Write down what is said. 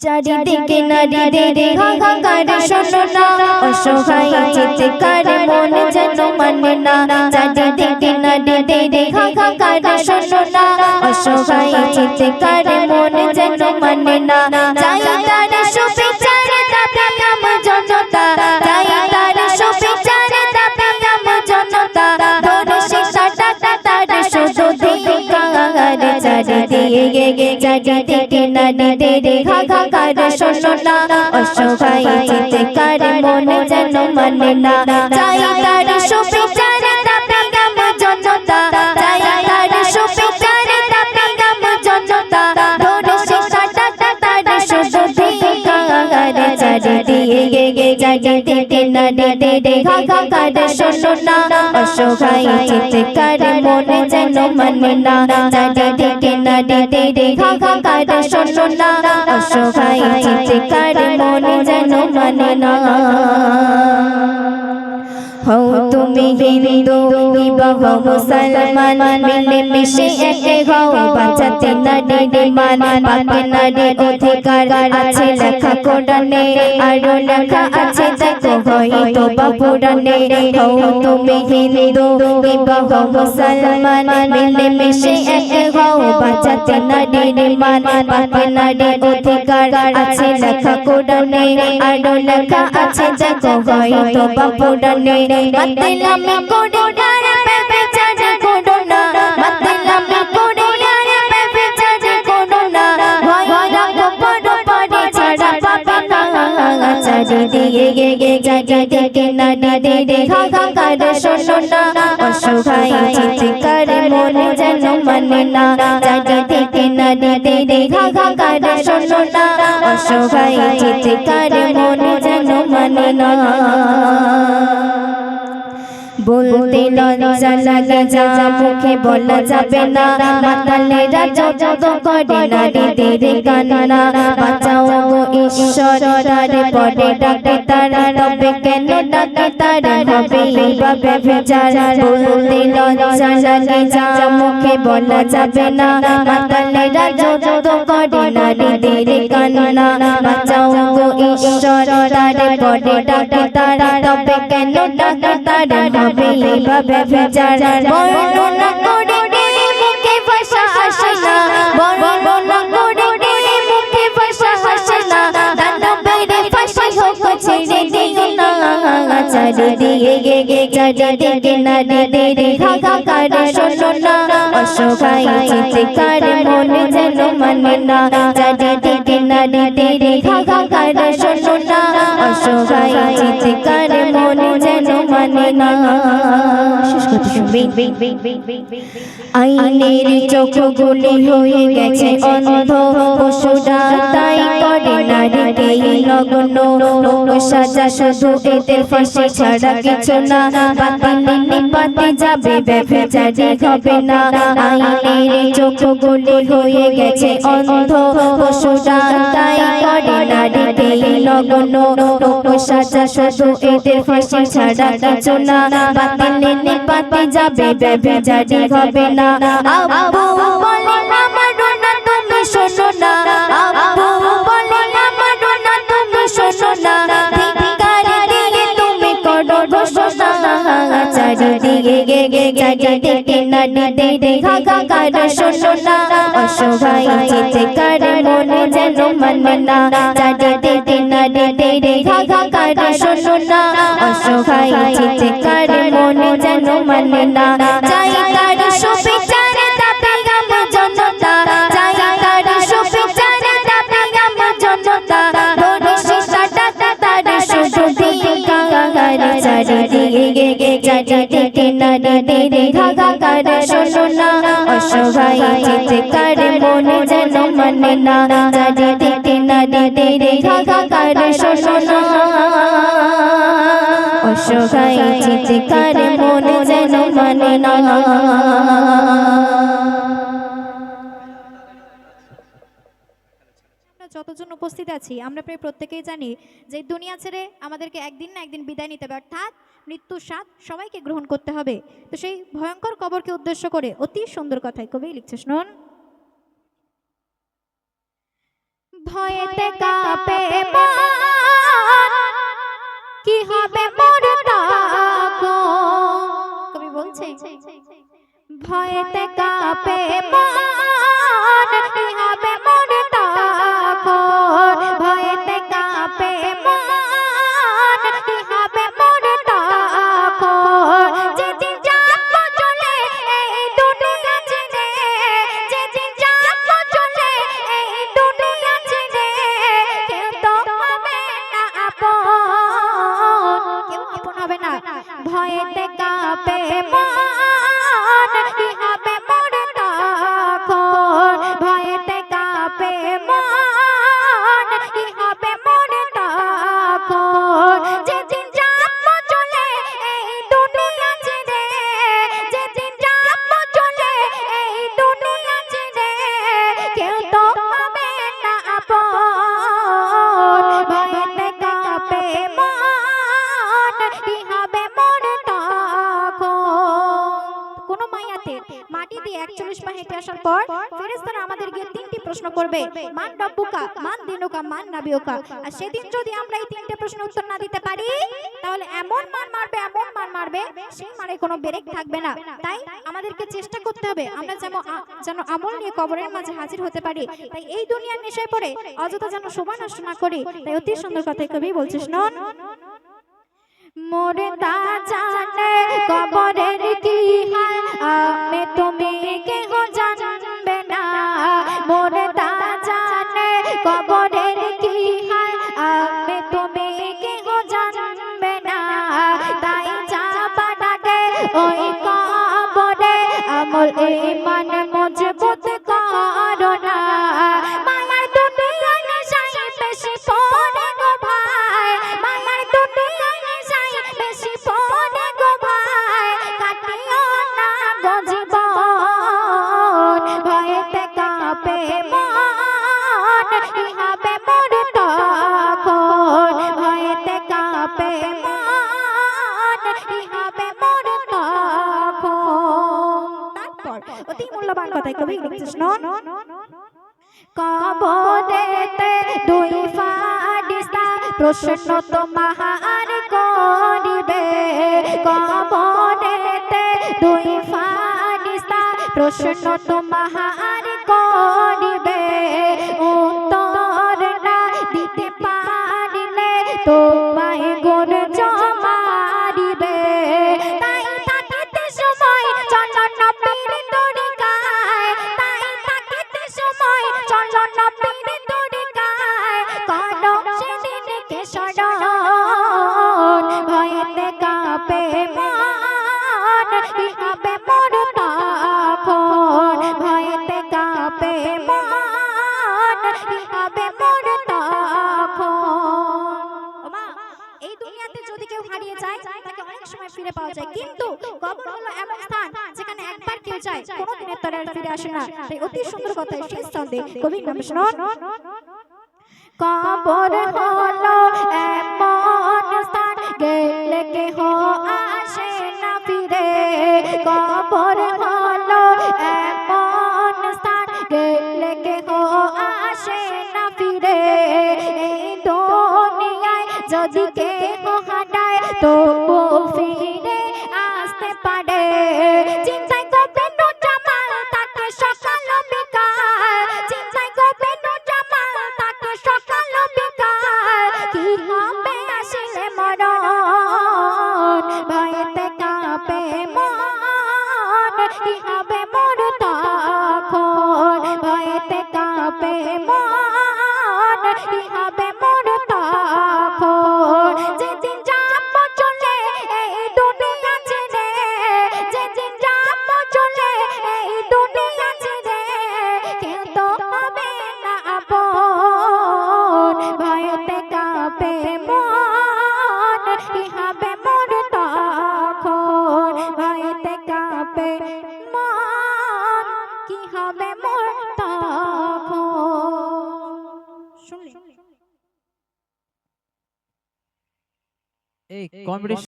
চারিদিকে নারীদের হাহাকার শোনো না। অসহায় চিৎকার মন যেন মানে না। চারিদিকে নারীদের হাহাকার শোনো না। অসহায় চিৎকার মন যেন মানে না। চাই না অসহায় মন যেন মানে না ধিকার চারিদিকে চারিদিকে নারীদের হাহাকার শোনো না মানে না। চারিদিকে নারীদের হাহাকার শোনো না অসহায় চিৎকার মন যেন মানে না। হও তুমি হিন্দু, বিবাহ মুসলমান মিলে মিশে একে হও। বাঁচাতে নারীর মান পাকে নারীর অধিকার আছে লেখা কোরআনে, আরও লেখা আছে দেখো হয়তো বা পুরাণে হও তুমি হিন্দু, বিবাহ মুসলমান মিলে মিশে একে হও। বাঁচাতে নারীর মান পাকে নারীর অধিকার আছে লেখা কোরআনে, আরও লেখা আছে দেখো হয়তো বা পুরাণে না মতলামি করে আর বেচার করো না ভয় রাখো বড় পড়ে ছাড়া পাবে না চারিদিকে গে গে চারিদিকে নারীদের হাহাকার শোনো না অসহায় চিৎকার মন যেন মানে না অসহায় চিৎকার মন যেন মানে না বলতে লজ্জা লাগে যা মুখে বলা যাবে না। মাতালেরা যত করে নারীদের কান্না। বাঁচাও গো ঈশ্বর, তারে পরে ডাকে তারা। তবে কেন ডাকে তারা হবে এইভাবে বিচার। বলতে লজ্জা লাগে যা মুখে বলা যাবে না। মাতালেরা যত করে নারীদের কান্না। বাঁচাও গো ঈশ্বর, তারে পরে ডাকে তারা। তবে কেন ডাকে তারা হবে এইভাবে বিচার বর্ণনা করে মুখে ভাষা আসে না। বর্ণনা করে মুখে ভাষা আসে না। দানবের ফাঁসি হোক ছেড়ে দিও না। চারিদিকে গে গে চারিদিকে নারীদের হাহাকার শোনো না। অসহায় চিৎকার মন যেন মানে না। চারিদিকে নারীদের হাহাকার শোনো না। অসহায় চিৎকার মন যেন মানে না। আইনের চোখগুলি হয়ে গেছে অন্ধ, পশুরা তাই করে নারীকে নগ্ন। সাজা শুধু এদের ফাঁসি ছাড়া কিছু না, বাতিল নিপাতে যাবে ব্যবচারি হবে না। আইনের চোখগুলি হয়ে গেছে অন্ধ, পশুরা তাই করে নারীকে নগ্ন। সাজা শুধু এদের ফাঁসি ছাড়া কিছু না, বাতিল যাবে ব্যবচারি হবে না আব্বু বলে আমারও না তুমি শোনো না আব্বু বলে আমারও না তুমি শোনো না তুমি করো চারিদিকে নারীদের হাহাকার শোনো না অসহায় মনে যেন মানে না চারিদিকে নারীদের হাহাকার শোনো না অসহায় চিৎকার মনে যেন মানে না। চাই তার সুবিচার চারিদিকে গে চারিদিকে নারীদের হাহাকার শোনো না অসহায় চিৎকার মনে যেন মানে না চারিদিকে নারীদের হাহাকার শোনো না অসহায় চিৎকার মনে যেন মানে না কতজন উপস্থিত আছি? আমরা প্রায় প্রত্যেকেই জানি যে দুনিয়া ছেড়ে আমাদেরকে একদিন না একদিন বিদায় নিতে হবে। অর্থাৎ মৃত্যু সাত সবাইকে গ্রহণ করতে হবে। তো সেই ভয়ঙ্কর কবরকে উদ্দেশ্য করে অতি সুন্দর কথায় কবি লিখছে শুনুন। ভয়েতে কাঁপে কি হবে কবি বলছে ভয়েতে কাঁপে ভয়েতে কাঁপে মন কোন মাটি দিয়ে একচল্লিশ পা হেঁটে আসার পর ফেরেস্তারা আমাদের গিয়ে তিনটি প্রশ্ন করবে মান রব্বুকা মান দিনুকা মান নাবিউকা আর সেদিন যদি আমরা এই তিনটে প্রশ্ন উত্তর না দিতে পারি তাহলে এমন মান মারবে এমন মান মারবে সেই মানে কোনো ব্রেক থাকবে না। তাই আমাদেরকে চেষ্টা করতে হবে আমরা যেন যেন আমল নিয়ে কবরের মাঝে হাজির হতে পারি। তাই এই দুনিয়ার নেশায় পড়ে অযথা যেন শোভা নষ্ট না করি। তাই অতি সুন্দর কথাই কবি বলছিস নন মোরে তা জানে কবরের কি হাল আমি তুমি কেহ জানবে না। মোরে তা জানে কবরের কি হাল আমি তুমি কেহ জানবে না। তাই আগে ওই কবরে আমল ইমান মূল্যবান কথাই কবি নন কবরেতে দুই ফারিস্তা প্রশ্ন তোমার করিবে কবরেতে দুই ফারিস্তা প্রশ্ন তোমার করিবে উত্তর না দিতে পারিলে তোমায় হারিয়ে যায়, তাকে অনেক সময় ফিরে পাওয়া যায়। কিন্তু কবর হলো এমন স্থান যেখানে একবার কেউ যায় কোনো দিনের তরে ফিরে আসে না। তাই অতি সুন্দর কথা সেই স্থান কবি নাম শুনুন। কবর হলো এমন স্থান, গেলে কেহ আসে না ফিরে। কবর হলো মন কি এই কম্পিটিশন